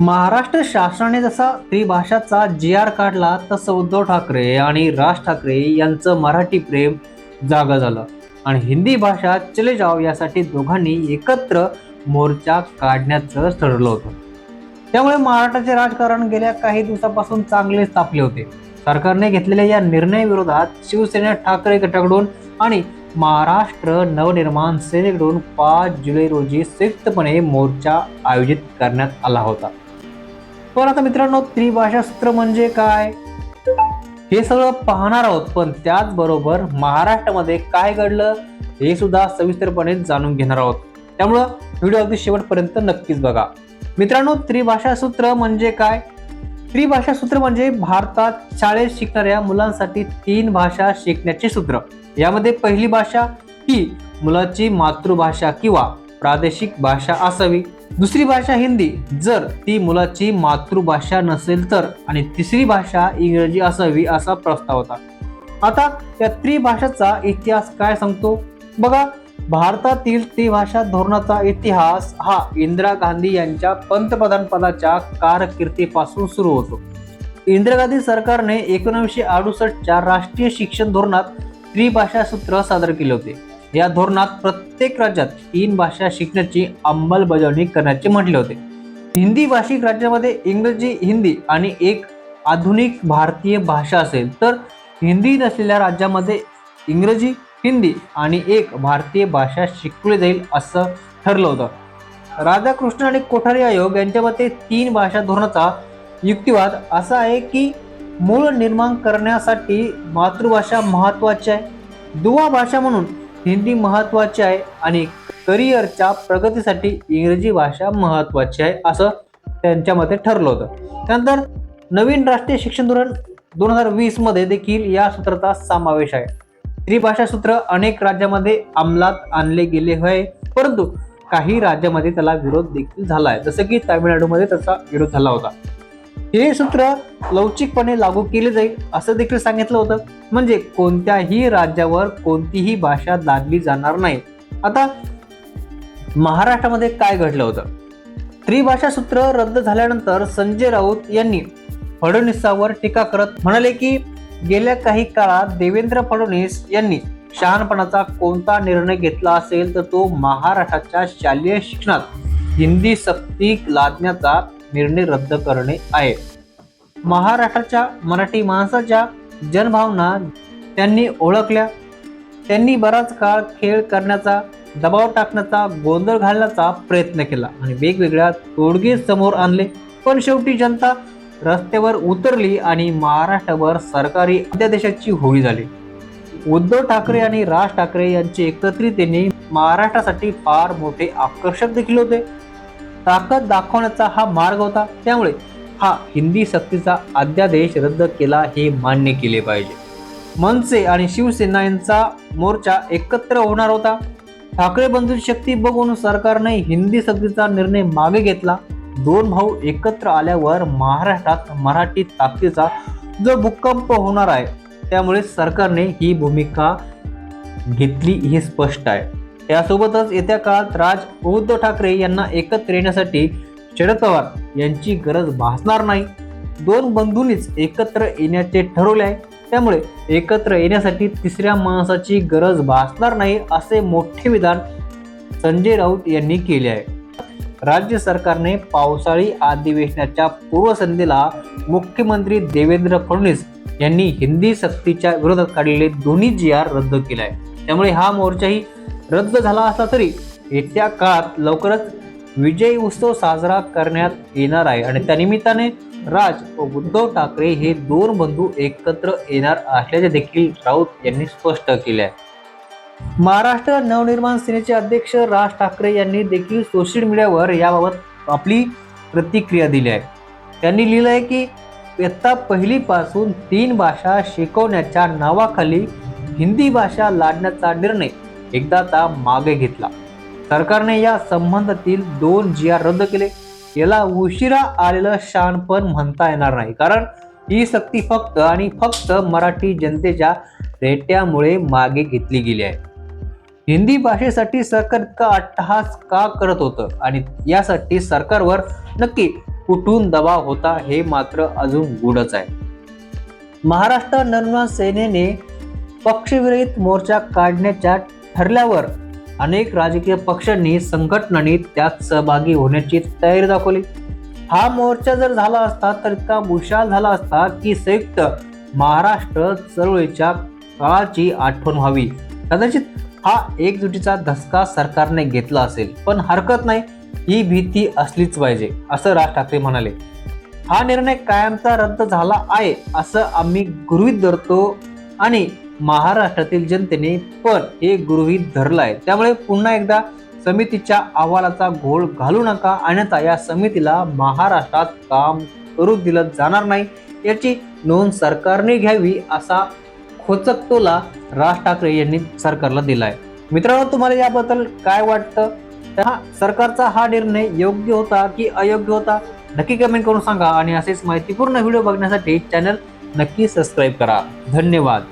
महाराष्ट्र शासनाने जसा त्रिभाषाचा जी आर काढला तसं उद्धव ठाकरे आणि राज ठाकरे यांचं मराठी प्रेम जागा झालं. आणि हिंदी भाषा चले जाव यासाठी दोघांनी एकत्र मोर्चा काढण्याचं ठरलं होतं. त्यामुळे महाराष्ट्राचे राजकारण गेल्या काही दिवसापासून चांगलेच तापले होते. सरकारने घेतलेल्या या निर्णयाविरोधात शिवसेना ठाकरे गटाकडून आणि महाराष्ट्र नवनिर्माण सेनेकडून पाच जुलै रोजी संयुक्तपणे मोर्चा आयोजित करण्यात आला होता. पण आता मित्रांनो त्रिभाषा सूत्र म्हणजे काय? हे सगळं पाहणार आहोत पण त्याचबरोबर महाराष्ट्रामध्ये काय घडलं हे सुद्धा सविस्तरपणे जाणून घेणार आहोत. त्यामुळं व्हिडिओ अगदी शेवटपर्यंत नक्कीच बघा. मित्रांनो त्रिभाषा सूत्र म्हणजे काय? त्रिभाषा सूत्र म्हणजे भारतात शाळेत शिकणाऱ्या मुलांसाठी तीन भाषा शिकण्याचे सूत्र. यामध्ये पहिली भाषा ही मुलाची मातृभाषा किंवा प्रादेशिक भाषा असावी. दुसरी भाषा हिंदी. जर ती मुलाची मातृभाषा नसेल तर आणि तिसरी भाषा इंग्रजी असावी असा प्रस्ताव होता. आता या त्रिभाषाचा इतिहास काय सांगतो? बघा भारतातील त्रिभाषा धोरणाचा इतिहास हा इंदिरा गांधी यांच्या पंतप्रधान पदाच्या कारकिर्दीपासून सुरू होतो. इंदिरा गांधी सरकारने एकोणीसशे अडुसष्टच्या राष्ट्रीय शिक्षण धोरणात त्रिभाषा सूत्र सादर केले होते. या धोरणात प्रत्येक राज्यात तीन भाषा शिकण्याची अंमलबजावणी करण्याचे म्हटले होते. हिंदी भाषिक राज्यामध्ये इंग्रजी हिंदी आणि एक आधुनिक भारतीय भाषा असेल तर हिंदी नसलेल्या राज्यामध्ये इंग्रजी हिंदी आणि एक भारतीय भाषा शिकवली जाईल असं ठरलं होतं. राधाकृष्ण आणि कोठारी आयोग यांच्या मते तीन भाषा धोरणाचा युक्तिवाद असा आहे की मूळ निर्माण करण्यासाठी मातृभाषा महत्वाची आहे. दुवा भाषा म्हणून हिंदी महत्वाची आहे आणि करिअरच्या प्रगतीसाठी इंग्रजी भाषा महत्वाची आहे असं त्यांच्या मते ठरलं होतं. त्यानंतर नवीन राष्ट्रीय शिक्षण धोरण दोन हजार वीसमध्ये देखील या सूत्राचा समावेश आहे. त्रिभाषा सूत्र अनेक राज्यामध्ये अंमलात आणले गेले आहे परंतु काही राज्यामध्ये त्याला विरोध देखील झाला आहे. जसं की तामिळनाडूमध्ये त्याचा विरोध झाला होता. हे सूत्र लवचिकपणे लागू केले जाईल असं देखील सांगितलं होतं. म्हणजे कोणत्याही राज्यावर कोणतीही भाषा लादली जाणार नाही. आता महाराष्ट्रामध्ये काय घडलं होतं? त्रिभाषा सूत्र रद्द झाल्यानंतर संजय राऊत यांनी फडणवीसावर टीका करत म्हणाले की गेल्या काही काळात देवेंद्र फडणवीस यांनी शहाणपणाचा कोणता निर्णय घेतला असेल तर तो महाराष्ट्राच्या शालेय शिक्षणात हिंदी सक्ती लादण्याचा निर्णय रद्द करणे आहे. महाराष्ट्राच्या मराठी माणसाच्या जनभावना त्यांनी ओळखल्या. त्यांनी बराच काळ खेळ करण्याचा दबाव टाकण्याचा गोंधळ घालण्याचा प्रयत्न केला आणि वेगवेगळ्या तोडगे समोर आणले. पण शेवटी जनता रस्त्यावर उतरली आणि महाराष्ट्रावर सरकारी अध्यादेशाची होळी झाली. उद्धव ठाकरे आणि राज ठाकरे यांचे एकत्रिततेने महाराष्ट्रासाठी फार मोठे आकर्षक देखील होते. ताकद दाखवण्याचा हा मार्ग होता. त्यामुळे हा हिंदी सक्तीचा अध्यादेश रद्द केला हे मान्य केले पाहिजे. मनसे आणि शिवसेना यांचा मोर्चा एकत्र होणार होता. ठाकरे बंधू शक्ती बघून सरकारने हिंदी सक्तीचा निर्णय मागे घेतला. दोन भाऊ एकत्र आल्यावर महाराष्ट्रात मराठी ताकदीचा जो भूकंप होणार आहे त्यामुळे सरकारने ही भूमिका घेतली हे स्पष्ट आहे. यासोबतच येत्या काळात राज उद्धव ठाकरे यांना एकत्र येण्यासाठी शरद पवार यांची गरज भासणार नाही. दोन बंधूंनीच एकत्र येण्याचे ठरवले आहे. त्यामुळे एकत्र येण्यासाठी तिसऱ्या माणसाची गरज भासणार नाही असे मोठे विधान संजय राऊत यांनी केले आहे. राज्य सरकारने पावसाळी अधिवेशनाच्या पूर्वसंध्येला मुख्यमंत्री देवेंद्र फडणवीस यांनी हिंदी सक्तीच्या विरोधात काढलेले दोन्ही जी आर रद्द केला आहे. त्यामुळे हा मोर्चाही रद्द झाला असला तरी येत्या काळात लवकरच विजय उत्सव साजरा करण्यात येणार आहे. आणि त्यानिमित्ताने राज व उद्धव ठाकरे हे दोन बंधू एकत्र येणार असल्याचे देखील राऊत यांनी स्पष्ट केले आहे महाराष्ट्र नवनिर्माण सेनेचे अध्यक्ष राज ठाकरे यांनी देखील सोशल मीडियावर याबाबत आपली प्रतिक्रिया दिली आहे. त्यांनी लिहिलं आहे की इयत्ता पहिलीपासून तीन भाषा शिकवण्याच्या नावाखाली हिंदी भाषा लाडण्याचा निर्णय एकदाचा मागे घेतला. सरकारने या संबंधातील दोन जी आर रद्द केले. याला उशिरा आलेलं शानपण म्हणता येणार नाही. कारण ही सक्ती फक्त आणि फक्त मराठी जनतेच्या रेट्यामुळे मागे घेतली गेली आहे. हिंदी भाषेसाठी सरकार इतका अट्टहास का करत होतं? आणि यासाठी सरकारवर नक्की कुठून दबाव होता हे मात्र अजून गुढच आहे. महाराष्ट्र नवनिर्माण सेनेने पक्षविरहित मोर्चा काढण्याच्या ठरल्यावर अनेक राजकीय पक्षांनी संघटनांनी त्यात सहभागी होण्याची तयारी दाखवली. हा मोर्चा जर झाला असता तर इतका विशाल झाला असता की संयुक्त महाराष्ट्र चळवळीच्या काळाची आठवण व्हावी. कदाचित हा एकजुटीचा धसका सरकारने घेतला असेल पण हरकत नाही. ही भीती असलीच पाहिजे असं राज ठाकरे म्हणाले. हा निर्णय कायमचा रद्द झाला आहे असं आम्ही गृहीत धरतो आणि महाराष्ट्रातील जनतेने पण हे गृहीत धरलं आहे त्यामुळे पुन्हा एकदा समितीच्या अहवालाचा घोळ घालू नका. अन्यथा या समितीला महाराष्ट्रात काम करू दिलं जाणार नाही. याची नोंद सरकारने घ्यावी असा खोचक टोला राज ठाकरे यांनी सरकारला दिलाय. मित्रांनो तुम्हाला याबद्दल काय वाटतं? सरकारचा हा निर्णय योग्य होता की अयोग्य होता? नक्की कमेंट करून सांगा आणि असेच माहितीपूर्ण व्हिडिओ बघण्यासाठी चॅनल नक्की सबस्क्राईब करा. धन्यवाद.